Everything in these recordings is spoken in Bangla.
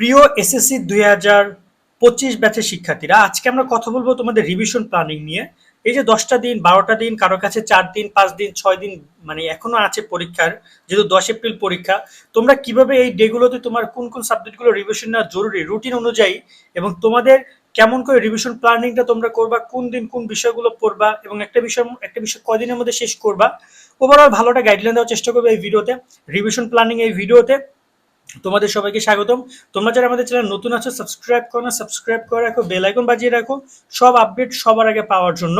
প্রিয় এসএসসি দুই হাজার পঁচিশ ব্যাচের শিক্ষার্থীরা, আজকে আমরা কথা বলব তোমাদের রিভিশন প্ল্যানিং নিয়ে। এই যে দশটা দিন, বারোটা দিন কারোর কাছে চার দিন, পাঁচ দিন, ছয় দিন মানে এখনও আছে পরীক্ষার, যেহেতু দশ এপ্রিল পরীক্ষা, তোমরা কীভাবে এই ডেগুলোতে তোমার কোন কোন সাবজেক্টগুলো রিভিশন নেওয়া জরুরি রুটিন অনুযায়ী, এবং তোমাদের কেমন করে রিভিশন প্ল্যানিংটা তোমরা করবা, কোন দিন কোন বিষয়গুলো পড়বা, এবং একটা বিষয় একটা বিষয় কদিনের মধ্যে শেষ করবা ওভারঅল ভালো একটা গাইডলাইন দেওয়ার চেষ্টা করবে এই ভিডিওতে রিভিশন প্ল্যানিং এই ভিডিওতে তোমাদের সবাইকে স্বাগতম। তোমরা যারা আমাদের চ্যানেল নতুন আছো সাবস্ক্রাইব করো না সাবস্ক্রাইব করে রাখো বেল আইকন বাজিয়ে রাখো, সব আপডেট সবার আগে পাওয়ার জন্য।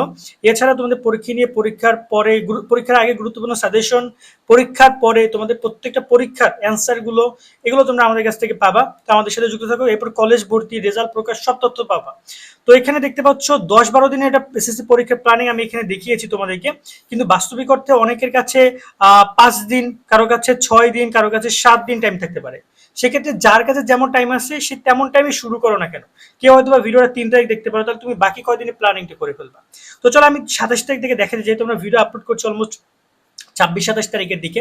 এছাড়া তোমাদের পরীক্ষা নিয়ে পরীক্ষার পরে পরীক্ষার আগে গুরুত্বপূর্ণ সাজেশন পরীক্ষার পরে তোমাদের প্রত্যেকটা পরীক্ষার অ্যান্সারগুলো, এগুলো তোমরা আমাদের কাছ থেকে পাবা। তো আমাদের সাথে যুক্ত থাকো, এরপর কলেজ ভর্তি রেজাল্ট প্রকাশ, সব তথ্য পাবা। তো এখানে দেখতে পাচ্ছ, দশ বারো দিনের একটা এসএসসি পরীক্ষার প্ল্যানিং আমি এখানে দেখিয়েছি তোমাদেরকে। কিন্তু বাস্তবিক অর্থে অনেকের কাছে পাঁচ দিন, কারও কাছে ছয় দিন, কারও কাছে সাত দিন টাইম থাকতে পারে। সেক্ষেত্রে যার কাছে যেমন টাইম আছে সে তেমন টাইমে শুরু করো না কেন। কেউ হয়তো বা ভিডিওটা তিন তারিখ দেখতে পারো, তাহলে তুমি বাকি কয়দিনে প্ল্যানিংটা করে ফেলবা। তো চলো আমি সাতাশ তারিখ থেকে দেখে যেহেতু আমরা ভিডিও আপলোড করছি অলমোস্ট ছাব্বিশ সাতাশ তারিখের দিকে।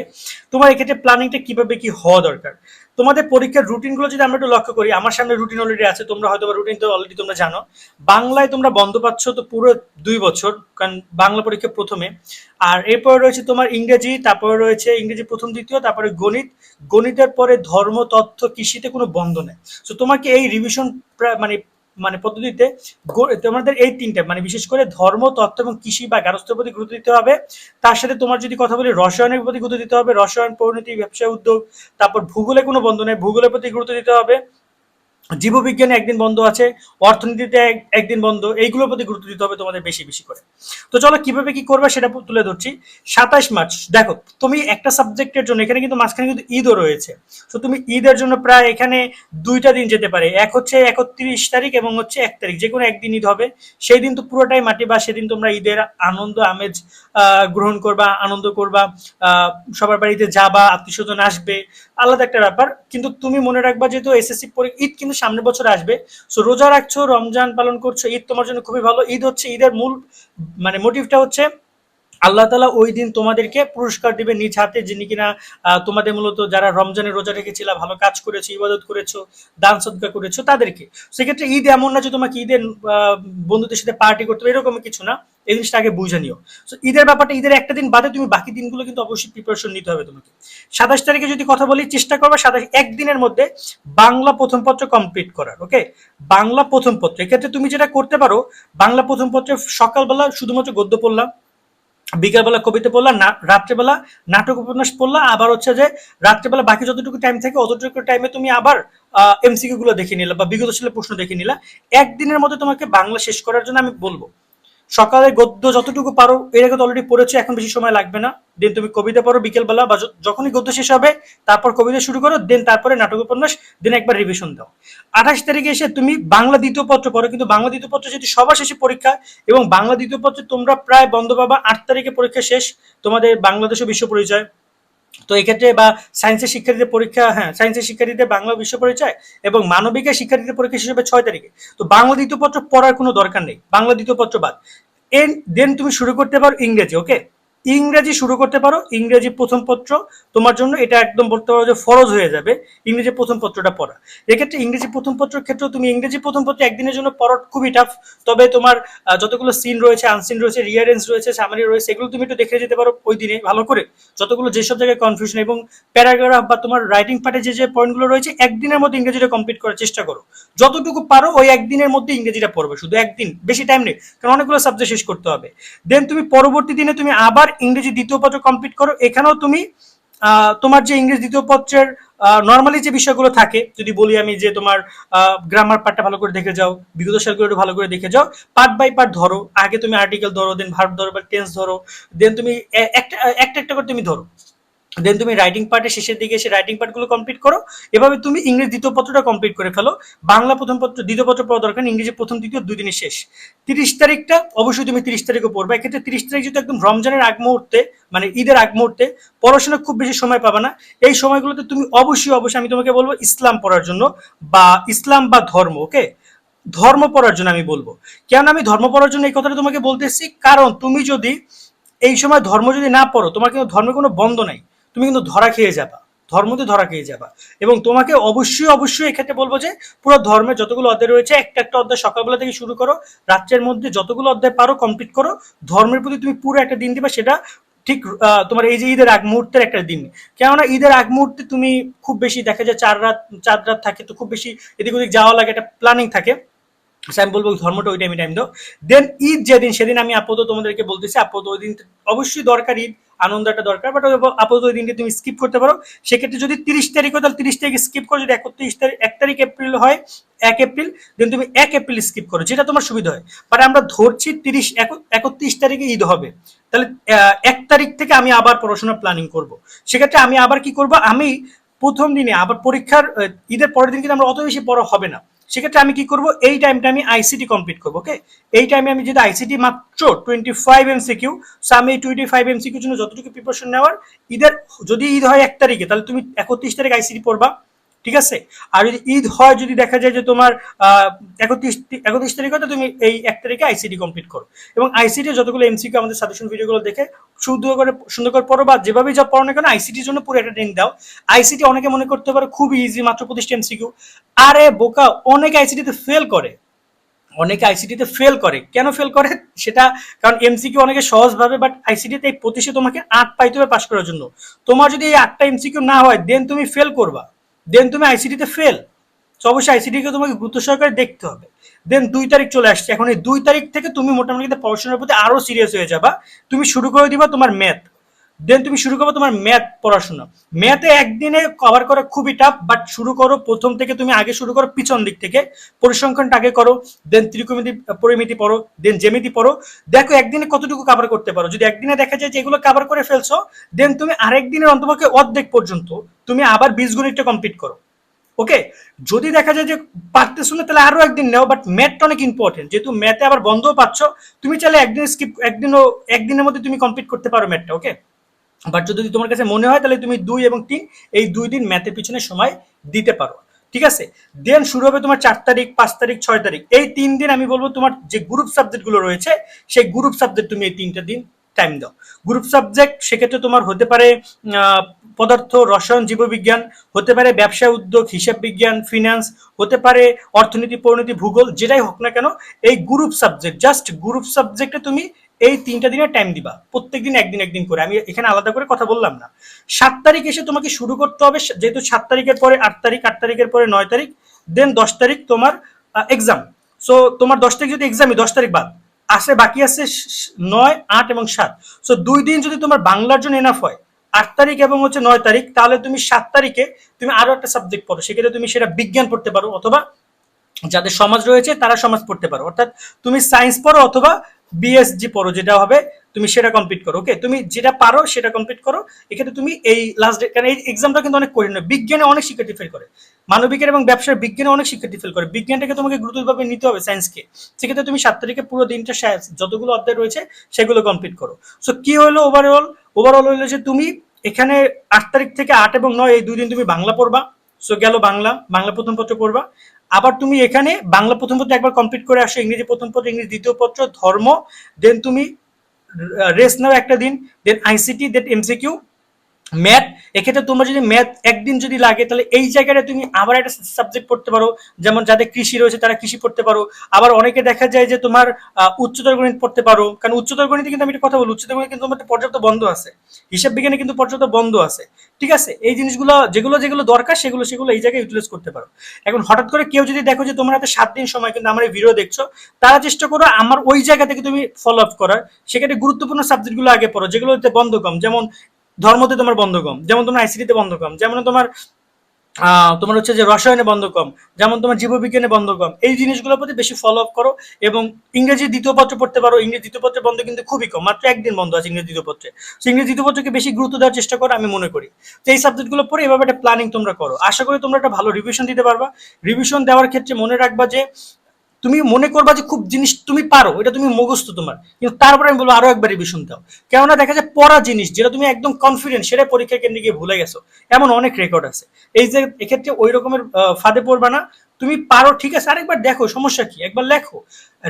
তোমার এক্ষেত্রে প্ল্যানিংটা কীভাবে কি হওয়া দরকার? তোমাদের পরীক্ষার রুটিনগুলো যদি আমরা একটু লক্ষ্য করি, আমার সামনে রুটিন অলরেডি আছে, তোমরা হয়তো রুটিন তো অলরেডি তোমরা জানো। বাংলায় তোমরা বন্ধ পাচ্ছ তো পুরো দুই বছর, কারণ বাংলা পরীক্ষা প্রথমে। আর এরপরে রয়েছে তোমার ইংরেজি, তারপরে রয়েছে ইংরেজি প্রথম, দ্বিতীয়, তারপরে গণিত। গণিতের পরে ধর্ম, তথ্য, কৃষিতে কোনো বন্ধ নেই। তো তোমাকে এই রিভিশন মানে মানে পদ্ধতিতে তোমাদের এই তিনটে মানে বিশেষ করে ধর্ম, তত্ত্ব এবং কৃষি বা গার্হস্থ্যের প্রতি গুরুত্ব দিতে হবে। তার সাথে তোমার যদি কথা বলি, রসায়নের প্রতি গুরুত্ব দিতে হবে, রসায়ন পরিণতি ব্যবসায় উদ্যোগ, তারপর ভূগোলে কোনো বন্ধ নেই, ভূগোলের প্রতি গুরুত্ব দিতে হবে। জীববিজ্ঞানে একদিন বন্ধ আছে, অর্থনীতিতে একদিন বন্ধ, এইগুলোর প্রতি গুরুত্ব দিতে হবে তোমাদের বেশি বেশি করে। তো চলো, কীভাবে কি করবে সেটা তুলে ধরছি। সাতাশ মার্চ, দেখো, তুমি একটা সাবজেক্টের জন্য, এখানে কিন্তু মাঝখানে কিন্তু ঈদও রয়েছে। তো তুমি ঈদের জন্য প্রায় এখানে দুইটা দিন যেতে পারে, এক হচ্ছে একত্রিশ তারিখ এবং হচ্ছে এক তারিখ যে কোনো একদিন ঈদ হবে। সেই দিন তো পুরোটাই মাটি বা সেদিন তোমরা ঈদের আনন্দ, আমেজ গ্রহণ করবা, আনন্দ করবা সবার বাড়িতে যাবা, আত্মীয় স্বজন আসবে, আলাদা একটা ব্যাপার। কিন্তু তুমি মনে রাখবা যেহেতু এসএসসি পরীক্ষা, ঈদ কিন্তু সামনের বছর আসবে। সো রোজা রাখছো, রমজান পালন করছ, ঈদ তোমার জন্য খুবই ভালো। ঈদ হচ্ছে ঈদের মূল মানে মোটিভটা হচ্ছে আল্লাহ তালা ওই দিন তোমাদেরকে পুরস্কার দিবে নিজ হাতে, যিনি কিনা তোমাদের মূলত যারা রমজানে রোজা রেখেছিল, ভালো কাজ করেছ, ইবাদত করেছ, দান সদকা করেছ, তাদেরকে। সেক্ষেত্রে ঈদ এমন না যে তোমাকে ঈদের বন্ধুদের সাথে পার্টি করতে হবে এরকম কিছু না। এই জিনিসটা আগে বুঝে নিও। তো ঈদের ব্যাপারটা, ঈদের একটা দিন বাদে তুমি বাকি দিনগুলো কিন্তু অবশ্যই প্রিপারেশন নিতে হবে তোমাকে। সাতাশ তারিখে যদি কথা বলি, চেষ্টা করবে সাতাশ একদিনের মধ্যে বাংলা প্রথম পত্র কমপ্লিট করার ওকে বাংলা প্রথম পত্র। এক্ষেত্রে তুমি যেটা করতে পারো, বাংলা প্রথম পত্রে সকালবেলা শুধুমাত্র গদ্য পড়লাম বিকালবেলা কবিতা পড়লাম না, রাত্রেবেলা নাটক উপন্যাস পড়লা, আবার হচ্ছে যে রাত্রেবেলা বাকি যতটুকু টাইম থাকে, অতটুকু টাইমে তুমি আবার এমসিকিউ গুলো দেখে নিলা বা বিগত সালের প্রশ্ন দেখে নিলা। একদিনের মধ্যে তোমাকে বাংলা শেষ করার জন্য আমি বলব। সকালে গদ্য যতটুকু পারো, এর আগে তো অলরেডি পড়েছো, এখন বেশি সময় লাগবে না। দেন তুমি কবিতা পড়ো, বিকেলবেলা বা যখনই গদ্য শেষ হবে, তারপর কবিতা শুরু করো দেন তারপরে নাটক উপন্যাস দেন একবার রিভিশন দাও। আঠাশ তারিখে এসে তুমি বাংলা দ্বিতীয় পত্র পড়ো, কিন্তু বাংলা দ্বিতীয় পত্র যেহেতু সবার শেষে পরীক্ষা, এবং বাংলা দ্বিতীয় পত্রে তোমরা প্রায় বন্ধ পাবা, আট তারিখে পরীক্ষা শেষ, তোমাদের বাংলাদেশ বিশ্ব পরিচয়। তো এক্ষেত্রে বা সায়েন্সের শিক্ষার্থীদের পরীক্ষা হ্যাঁ সায়েন্সের শিক্ষার্থীদের বাংলা বিশ্ব পরিচয় এবং মানবিকের শিক্ষার্থীদের পরীক্ষা শেষ হবে ছয় তারিখে। তো বাংলা দ্বিতীয় পত্র পড়ার কোনো দরকার নেই, বাংলা দ্বিতীয় পত্র বাদ। এন দেন তুমি শুরু করতে পারো ইংরেজি ওকে ইংরেজি শুরু করতে পারো, ইংরেজি প্রথম পত্র। তোমার জন্য এটা একদম বলতে পারো যে ফরজ হয়ে যাবে, ইংরেজি প্রথম পত্রটা পড়া। এক্ষেত্রে ইংরেজি প্রথম পত্রের ক্ষেত্রে তুমি ইংরেজি প্রথম পত্র একদিনের জন্য পড়া খুবই টাফ তবে তোমার যতগুলো সিন রয়েছে আনসিন রয়েছে রিয়ারেন্স রয়েছে সামারি রয়েছে, এগুলো তুমি একটু দেখে যেতে পারো ওই দিনে ভালো করে। যতগুলো যেসব জায়গায় কনফিউশন এবং প্যারাগ্রাফ বা তোমার রাইটিং পার্টে যে যে পয়েন্টগুলো রয়েছে, একদিনের মধ্যে ইংরেজিটা কমপ্লিট করার চেষ্টা করো। যতটুকু পারো ওই একদিনের মধ্যে ইংরেজিটা পড়বে, শুধু একদিন, বেশি টাইম নেই, কারণ অনেকগুলো সাবজেক্ট শেষ করতে হবে। দেন তুমি পরবর্তী দিনে তুমি আবার ইংরেজি দ্বিতীয় পত্র কমপ্লিট করো। এখানেও তুমি তোমার যে ইংরেজি দ্বিতীয় পত্রের নর্মালি যে বিষয়গুলো থাকে, যদি বলি আমি যে তোমার গ্রামার পার্টটা ভালো করে দেখে যাও, বিগত সালগুলো একটু ভালো করে দেখে যাও পার্ট বাই পার্ট ধরো, আগে তুমি আর্টিকেল ধরো দেন ভার্ব ধরো, বা টেন্স ধরো দেন তুমি একটা একটা করে তুমি ধরো। দেন তুমি রাইটিং পার্টের শেষের দিকে এসে রাইটিং পার্টগুলো কমপ্লিট করো। এভাবে তুমি ইংরেজি দ্বিতীয় পত্রটা কমপ্লিট করে ফেলো। বাংলা প্রথম পত্র, দ্বিতীয় পত্র পড়া দরকার ইংরেজি প্রথম, দ্বিতীয়, দুই দিনের শেষ। তিরিশ তারিখটা অবশ্যই তুমি তিরিশ তারিখে পড়বে। এক্ষেত্রে তিরিশ তারিখ যদি একদম রমজানের আগ মুহূর্তে মানে ঈদের আগ মুহূর্তে, পড়াশোনা খুব বেশি সময় পাবে না। এই সময়গুলোতে তুমি অবশ্যই অবশ্যই আমি তোমাকে বলব ইসলাম পড়ার জন্য বা ইসলাম বা ধর্ম, ওকে? ধর্ম পড়ার জন্য আমি বলব। কেন আমি ধর্ম পড়ার জন্য এই কথাটা তোমাকে বলতেছি, কারণ তুমি যদি এই সময় ধর্ম যদি না পড়ো, তোমার কিন্তু ধর্মের কোনো বন্ধ নাই। তুমি কিন্তু ধরা খেয়ে যাবা ধর্মতে ধরা খেয়ে যাবা। এবং তোমাকে অবশ্যই অবশ্যই এক্ষেত্রে বলব যে পুরো ধর্মের যতগুলো অধ্যায় রয়েছে, একটা একটা অধ্যায় সকালবেলা থেকে শুরু করো, রাত্রের মধ্যে যতগুলো অধ্যায় পারো কমপ্লিট করো, ধর্মের প্রতি তুমি পুরো একটা দিন দিবা, সেটা ঠিক তোমার এই যে ঈদের আগ মুহূর্তের একটা দিন। কেননা ঈদের আগ মুহূর্তে তুমি খুব বেশি দেখা যায় চার রাত চার রাত থাকে, তো খুব বেশি এদিক ওদিক যাওয়া লাগে, একটা প্ল্যানিং থাকে। So আমি বলব ধর্মটা ওই টাইমে টাইম দাও দেন ঈদ যেদিন, সেদিন আমি আপাতত তোমাদেরকে বলতেছি, আপাতত ওই দিন অবশ্যই দরকার ঈদ। আনন্দ একটা দরকার বাট আপাতত ওই দিনকে তুমি স্কিপ করতে পারো, সেক্ষেত্রে যদি তিরিশ তারিখ হয় তাহলে তিরিশ তারিখ স্কিপ করো, যদি একত্রিশ তারিখ এক তারিখ এপ্রিল হয়, এক এপ্রিল দেন তুমি এক এপ্রিল স্কিপ করো, যেটা তোমার সুবিধা হয়। বাট আমরা ধরছি তিরিশ একত্রিশ তারিখে ঈদ হবে। তাহলে এক তারিখ থেকে আমি আবার পড়াশোনা প্ল্যানিং করব। সেক্ষেত্রে আমি আবার কি করব? আমি প্রথম দিনে আবার পরীক্ষার ঈদের পরের দিন কিন্তু আমরা অত বেশি পড়া হবে না। সেক্ষেত্রে আমি কি করব? এই টাইমটা আমি আইসিটি কমপ্লিট করব ওকে এই টাইমে আমি যদি আইসিটি মাত্র twenty five M MCQ so আমি এই টোয়েন্টি ফাইভ এম এমসিকিউর জন্য যতটুকু প্রিপারেশন নেওয়ার, ঈদের, যদি ঈদ হয় এক তারিখে, তাহলে তুমি একত্রিশ তারিখ আইসিটি পড়বা। ঠিক আছে? আর যদি ঈদ হয়, যদি দেখা যায় যে তোমার একত্রিশ একত্রিশ তারিখ তো তুমি এই এক তারিখে আইসিডি কমপ্লিট করো। এবং আইসিটি যতগুলো এমসিকিউ আমাদের সাজেশন ভিডিওগুলো দেখে, সুন্দর করে সুন্দর করে পড়ো বা যেভাবেই যা পড়ো না কেন আইসিটির জন্য পুরো একটা ট্রেনিং দাও আইসিটি অনেকে মনে করতে পারে খুব ইজি মাত্র পঁচিশটা এমসিকিউ আরে বোকা, অনেকে আইসিটিতে ফেল করে। অনেকে আইসিটিতে ফেল করে। কেন ফেল করে? সেটা, কারণ এমসিকিউ অনেকে সহজ ভাবে বাট আইসিটিতে এই পঁচিশে তোমাকে আট পাইতে হবে পাস করার জন্য। তোমার যদি এই আটটা এমসিকিউ না হয় দেন তুমি ফেল করবা। দেন তুমি আইসিটিতে ফেল তো অবশ্যই আইসিটিকে তোমাকে গুরুত্ব সহকারে দেখতে হবে। দেন দুই তারিখ চলে আসছে। এখন এই দুই তারিখ থেকে তুমি মোটামুটি পড়াশোনার প্রতি আরও সিরিয়াস হয়ে যাবা। তুমি শুরু করে দিবা তোমার ম্যাথ দেন তুমি শুরু করবে তোমার ম্যাথ পড়াশোনা। ম্যাথে একদিনে কভার করা খুবই টাফ বাট শুরু করো প্রথম থেকে তুমি আগে শুরু করো পিছন দিক থেকে। পরিসংখ্যানটা আগে করো দেন ত্রিকোণমিতি, পরিমিতি পড়ো দেন জেমিতি পড়ো। দেখো একদিনে কতটুকু কভার করতে পারো। যদি একদিনে দেখা যায় যে এগুলো কভার করে ফেলছো দেন তুমি আরেক দিনের অন্তপক্ষে অর্ধেক পর্যন্ত তুমি আবার বীজগণিতটা কমপ্লিট করো। ওকে যদি দেখা যায় যে পারতেছো না, তাহলে আরও একদিন নেও বাট ম্যাথটা অনেক ইম্পর্টেন্ট যেহেতু ম্যাথে আবার বন্ধও পাচ্ছ, তুমি চাইলে একদিন স্কিপ একদিনও, একদিনের মধ্যে তুমি কমপ্লিট করতে পারো ম্যাথটা ওকে বাট যদি তোমার কাছে মনে হয়, তাহলে তুমি দুই এবং তিন, এই দুই দিন ম্যাথের পিছনে সময় দিতে পারো। ঠিক আছে? দেন শুরু হবে তোমার চার তারিখ, পাঁচ তারিখ, ছয় তারিখ। এই তিন দিন আমি বলব তোমার যে গ্রুপ সাবজেক্টগুলো রয়েছে, সেই গ্রুপ সাবজেক্ট তুমি এই তিনটা দিন টাইম দাও। গ্রুপ সাবজেক্ট সেক্ষেত্রে তোমার হতে পারে পদার্থ, রসায়ন, জীববিজ্ঞান, হতে পারে ব্যবসা, উদ্যোগ, হিসাব বিজ্ঞান ফিনান্স হতে পারে অর্থনীতি, পরিণতি, ভূগোল, যেটাই হোক না কেন, এই গ্রুপ সাবজেক্ট জাস্ট গ্রুপ সাবজেক্টে তুমি এই তিনটা দিনের টাইম দিবা। প্রত্যেক দিন একদিন একদিন করে। আমি এখানে আলাদা করে কথা বললাম না। সাত তারিখ এসে তোমাকে শুরু করতে হবে, যেহেতু সাত তারিখের পরে আট তারিখ, আট তারিখের পরে নয় তারিখ দেন দশ তারিখ তোমার এক্সাম সো তোমার দশ তারিখ যদি এক্সামই দশ তারিখ বাদ। আসে, বাকি আছে নয়, আট এবং সাত। সো দুই দিন যদি তোমার বাংলার জন্য এনাফ হয়, আট তারিখ এবং হচ্ছে নয় তারিখ, তাহলে তুমি সাত তারিখে তুমি আরও একটা সাবজেক্ট পড়ো। সেক্ষেত্রে তুমি সেটা বিজ্ঞান পড়তে পারো অথবা যাদের সমাজ রয়েছে, তারা সমাজ পড়তে পারো। অর্থাৎ তুমি সায়েন্স পড়ো অথবা বিএসজি পড়ো, যেটা হবে তুমি সেটা কমপ্লিট করো ওকে তুমি যেটা পারো সেটা কমপ্লিট করো। এক্ষেত্রে তুমি এই লাস্ট ডে কারণ এই এক্সামটা কিন্তু অনেক কঠিন। বিজ্ঞানে অনেক শিক্ষার্থী ফেল করে। মানবিকের এবং ব্যবসার বিজ্ঞানে অনেক শিক্ষার্থী ফেল করে। বিজ্ঞানটাকে তোমাকে গুরুত্বভাবে নিতে হবে সায়েন্সকে সেক্ষেত্রে তুমি সাত তারিখে পুরো দিনটা যতগুলো অধ্যায় রয়েছে, সেগুলো কমপ্লিট করো। সো কি হলো ওভারঅল ওভারঅল হলো যে তুমি এখানে আট তারিখ থেকে আট এবং নয়, এই দুই দিন তুমি বাংলা পড়বা। সো গেল বাংলা বাংলা প্রথম পত্র পড়বা। আবার তুমি এখানে বাংলা প্রথম পত্র একবার কমপ্লিট করে আসো, ইংরেজি প্রথম পত্র, ইংরেজি দ্বিতীয় পত্র, ধর্ম দেন তুমি রেস নাও একটা দিন then ICT then MCQ math এক্ষেত্রে তোমার যদি ম্যাথ একদিন যদি লাগে, তাহলে এই জায়গাটা তুমি আবার একটা সাবজেক্ট পড়তে পারো। যেমন যাদের কৃষি রয়েছে, তারা কৃষি পড়তে পারো। আবার অনেকে দেখা যায় যে তোমার উচ্চতর গণিত পড়তে পারো। কারণ উচ্চতর গণিতে কিন্তু আমি একটা কথা বলি উচ্চতর গণিত কিন্তু তোমার পর্যাপ্ত বন্ধ আছে। হিসাব বিজ্ঞানে কিন্তু পর্যাপ্ত বন্ধ আছে। ঠিক আছে? এই জিনিসগুলো, যেগুলো যেগুলো দরকার, সেগুলো সেগুলো এই জায়গায় ইউটিলাইজ করতে পারো। এখন হঠাৎ করে কেউ যদি দেখো যে তোমার হাতে সাত দিন সময়, কিন্তু আমার এই ভিডিও দেখছ, তারা চেষ্টা করো আমার ওই জায়গা থেকে তুমি ফলো আপ করার। সেক্ষেত্রে গুরুত্বপূর্ণ সাবজেক্টগুলো আগে পড়ো যেগুলোতে বন্ধ কম। যেমন ধর্মতে তোমার বন্ধ কম যেমন তোমার আইসিটিতে বন্ধ কম যেমন তোমার তোমার হচ্ছে যে রসায়নে বন্ধ কম যেমন তোমার জীববিজ্ঞানে বন্ধ কম এই জিনিসগুলোর প্রতি বেশি ফলো আপ করো এবং ইংরেজি দ্বিতীয় পত্র পড়তে পারো। ইংরেজি দ্বিতীয় পত্রের বন্ধ কিন্তু খুবই কম মাত্র একদিন বন্ধ আছে ইংরেজি দ্বিতীয় পত্রে। So, ইংরেজি দ্বিতীয় পত্রকে বেশি গুরুত্ব দেওয়ার চেষ্টা করো আমি মনে করি। তো এই সাবজেক্টগুলো পড়ে এভাবে একটা প্ল্যানিং তোমরা করো। আশা করি তোমরা একটা ভালো রিভিশন দিতে পারবা। রিভিশন দেওয়ার ক্ষেত্রে মনে রাখবা যে তুমি মনে করবা যে খুব জিনিস তুমি পারো, এটা তুমি মুখস্থ তোমার। কিন্তু তারপরে আমি বলব আরও একবার রিভিশন দাও। কেননা দেখা যায় পড়া জিনিস যেটা তুমি একদম কনফিডেন্ট সেটা পরীক্ষা কেন্দ্রে গিয়ে ভুলে গেছো। এমন অনেক রেকর্ড আছে। এই যে এক্ষেত্রে ওই রকমের ফাঁদে পড়বা না তুমি পারো, ঠিক আছে? আরেকবার দেখো, সমস্যা কি? একবার লেখো।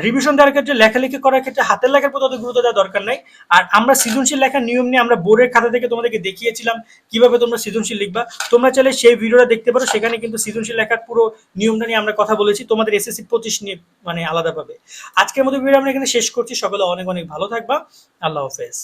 রিভিশন দেওয়ার ক্ষেত্রে, লেখালেখি করার ক্ষেত্রে, হাতের লেখার প্রতি অত গুরুত্ব দেওয়ার দরকার নাই। আর আমরা সৃজনশীল লেখার নিয়ম নিয়ে আমরা বোর্ডের খাতা থেকে তোমাদেরকে দেখিয়েছিলাম কীভাবে তোমরা সৃজনশীল লিখবা। তোমরা চাইলে সেই ভিডিওটা দেখতে পারো, সেখানে কিন্তু সৃজনশীল লেখার পুরো নিয়মটা নিয়ে আমরা কথা বলেছি। তোমাদের এসএসসি পঁচিশ নিয়ে মানে আলাদাভাবে। আজকের মতো ভিডিও আমরা এখানে শেষ করছি। সকলে অনেক অনেক ভালো থাকবা। আল্লাহ হাফেজ।